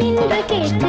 నిన్న కేక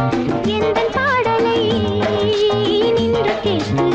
வந்தது பாடலை நின்று கேட்டு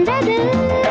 வந்தது